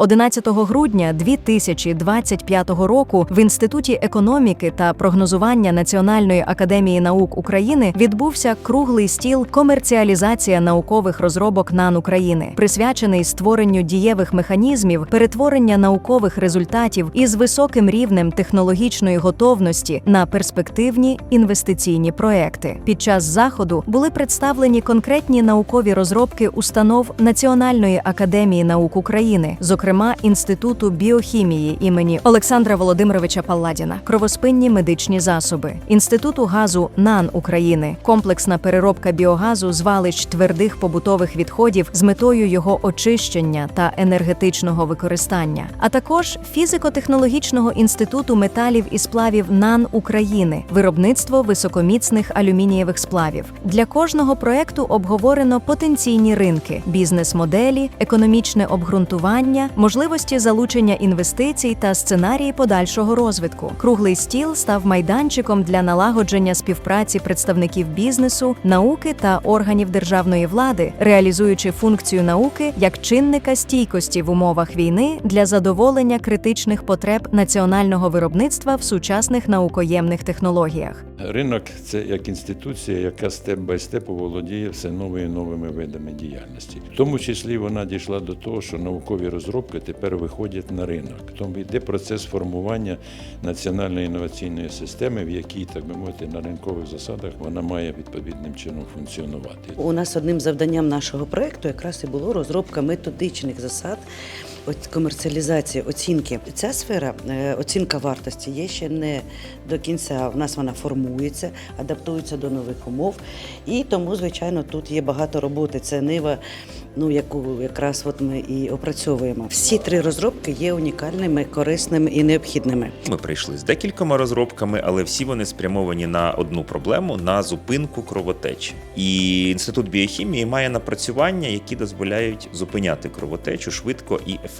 11 грудня 2025 року в Інституті економіки та прогнозування Національної академії наук України відбувся круглий стіл комерціалізація наукових розробок НАН України, присвячений створенню дієвих механізмів перетворення наукових результатів із високим рівнем технологічної готовності на перспективні інвестиційні проекти. Під час заходу були представлені конкретні наукові розробки установ Національної академії наук України, зокрема Інституту біохімії імені Олександра Володимировича Палладіна, кровоспинні медичні засоби, Інституту газу НАН України, комплексна переробка біогазу звалищ твердих побутових відходів з метою його очищення та енергетичного використання, а також фізико-технологічного інституту металів і сплавів НАН України, виробництво високоміцних алюмінієвих сплавів. Для кожного проекту обговорено потенційні ринки, бізнес-моделі, економічне обґрунтування, можливості залучення інвестицій та сценарії подальшого розвитку. Круглий стіл став майданчиком для налагодження співпраці представників бізнесу, науки та органів державної влади, реалізуючи функцію науки як чинника стійкості в умовах війни для задоволення критичних потреб національного виробництва в сучасних наукоємних технологіях. Ринок це як інституція, яка степ бай степу володіє все новими і новими видами діяльності. В тому числі вона дійшла до того, що наукові розробки тепер виходять на ринок. Тому йде процес формування національної інноваційної системи, в якій, так би мовити, на ринкових засадах вона має відповідним чином функціонувати. У нас одним завданням нашого проекту якраз і було розробка методичних засад. Комерціалізації, оцінки. Ця сфера, е, оцінка вартості, є ще не до кінця. В нас вона формується, адаптується до нових умов. І тому, звичайно, тут є багато роботи. Це нива, ну яку якраз от ми і опрацьовуємо. Всі три розробки є унікальними, корисними і необхідними. Ми прийшли з декількома розробками, але всі вони спрямовані на одну проблему на зупинку кровотечі. І інститут біохімії має напрацювання, які дозволяють зупиняти кровотечу швидко і ефективно.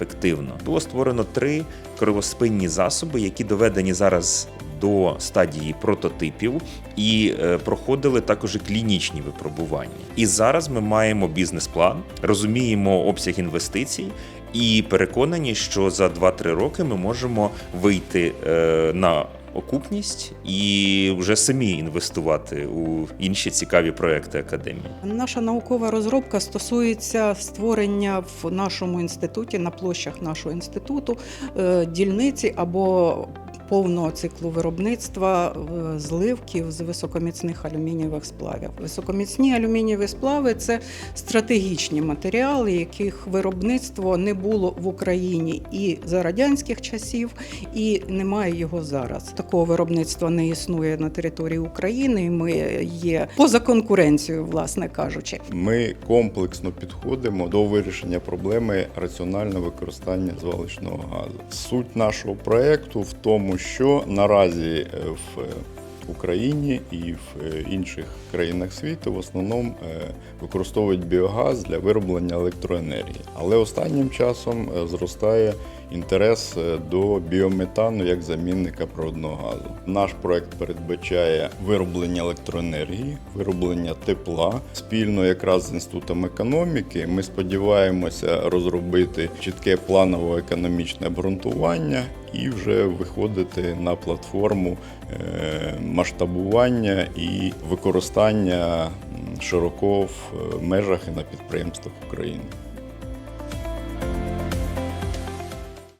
Було створено три кривоспинні засоби, які доведені зараз. До стадії прототипів і е, проходили також і клінічні випробування. І зараз ми маємо бізнес-план, розуміємо обсяг інвестицій і переконані, що за 2-3 роки ми можемо вийти е, на окупність і вже самі інвестувати у інші цікаві проекти академії. Наша наукова розробка стосується створення в нашому інституті на площах нашого інституту е, дільниці або повного циклу виробництва е, зливків з високоміцних алюмінієвих сплавів. Високоміцні алюмінієві сплави це стратегічні матеріали, яких виробництво не було в Україні і за радянських часів, і немає його зараз. Такого виробництва не існує на території України. і Ми є поза конкуренцією, власне кажучи. Ми комплексно підходимо до вирішення проблеми раціонального використання звалищного газу. Суть нашого проекту в тому, що наразі е, в Україні і в е, інших країнах світу в основному е, використовують біогаз для вироблення електроенергії. Але останнім часом е, зростає інтерес е, до біометану як замінника природного газу. Наш проект передбачає вироблення електроенергії, вироблення тепла спільно якраз з інститутом економіки. Ми сподіваємося розробити чітке планово-економічне обґрунтування і вже виходити на платформу е, масштабування і використання широко в е, межах і на підприємствах України.